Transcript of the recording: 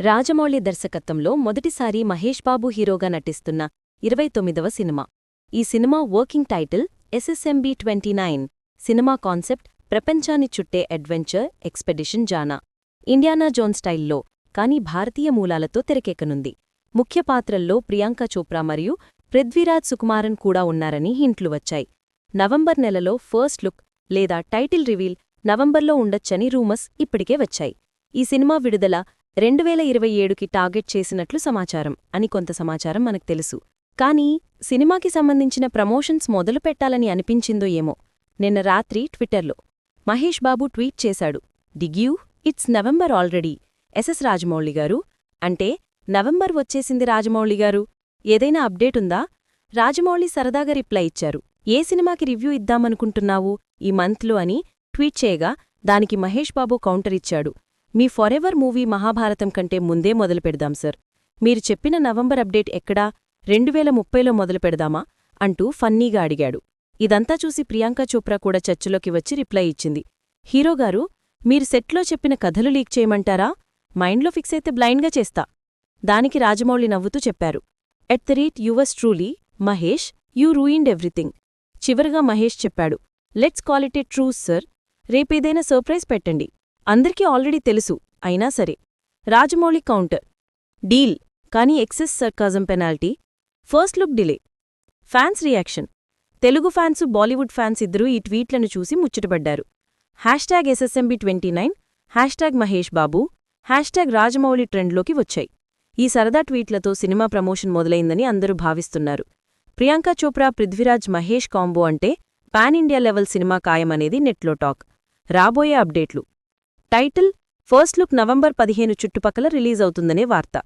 రాజమౌళి దర్శకత్వంలో మొదటిసారి మహేష్ బాబు హీరోగా నటిస్తున్న ఇరవై తొమ్మిదవ సినిమా. ఈ cinema working title SSMB twenty nine. Cinema concept ప్రపంచాన్ని చుట్టే అడ్వెంచర్ ఎక్స్పెడిషన్ జానా. ఇండియానా జోన్ స్టైల్లో కానీ భారతీయ మూలాలతో తెరకెక్కనుంది. ముఖ్య పాత్రల్లో ప్రియాంక చోప్రా మరియు పృథ్వీరాజ్ సుకుమారన్ కూడా ఉన్నారని హింట్లు వచ్చాయి. నవంబర్ నెలలో ఫస్ట్ లుక్ లేదా టైటిల్ రివీల్ నవంబర్లో ఉండొచ్చని రూమర్స్ ఇప్పటికే వచ్చాయి. ఈ సినిమా విడుదల రెండు వేల ఇరవై ఏడుకి టార్గెట్ చేసినట్లు సమాచారం అని కొంత సమాచారం మనకు తెలుసు. కానీ సినిమాకి సంబంధించిన ప్రమోషన్స్ మొదలు పెట్టాలని అనిపించిందో ఏమో నిన్న రాత్రి ట్విట్టర్లో. మహేష్ బాబు ట్వీట్ చేశాడు. డిగ్యూ it's November already SS Rajamouli garu. అంటే నవంబర్ వచ్చేసింది రాజమౌళి గారు. ఏదైనా అప్డేట్ ఉందా? రాజమౌళి సరదాగా రిప్లై ఇచ్చారు. ఏ సినిమాకి రివ్యూ ఇద్దామనుకుంటున్నావు ఈ మంత్లో అని ట్వీట్ చేయగా దానికి మహేష్ బాబు కౌంటర్ ఇచ్చాడు. మీ ఫారెవర్ మూవీ మహాభారతం కంటే ముందే మొదలు పెడదాం సార్. మీరు చెప్పిన నవంబర్ అప్డేట్ ఎక్కడా? రెండువేల ముప్పైలో మొదలు పెడదామా? అంటూ ఫన్నీగా అడిగాడు. ఇదంతా చూసి ప్రియాంక చోప్రా కూడా చర్చలోకి వచ్చి రిప్లై ఇచ్చింది. హీరోగారు మీరు సెట్లో చెప్పిన కథలు లీక్ చేయమంటారా? మైండ్లో ఫిక్స్ అయితే బ్లైండ్గా చేస్తా. దానికి రాజమౌళి నవ్వుతూ చెప్పారు. At the rate yours truly Mahesh you ruined everything. చివరగా మహేష్ చెప్పాడు. Let's call it a truce sir. రేపేదైనా surprise పెట్టండి. అందరికీ ఆల్రెడీ తెలుసు అయినా సరే. రాజమౌళి కౌంటర్. డీల్ కానీ excess sarcasm penalty. First look delay. Fans reaction. Telugu fans Bollywood fans ఇద్దరూ ఈ ట్వీట్లను చూసి ముచ్చటపడ్డారు. Hashtag SSMB twenty nine hashtag Mahesh Babu hashtag Rajamouli ట్రెండ్లోకి వచ్చాయి. ఈ సరదా ట్వీట్లతో సినిమా ప్రమోషన్ మొదలైందని అందరూ భావిస్తున్నారు. ప్రియాంక చోప్రా పృథ్వీరాజ్ మహేష్ కాంబో అంటే పాన్ ఇండియా లెవెల్ సినిమా ఖాయమనేది నెట్లో టాక్. రాబోయే అప్డేట్లు. టైటిల్ ఫస్ట్ లుక్ నవంబర్ పదిహేను చుట్టుపక్కల రిలీజ్ అవుతుందనే వార్త.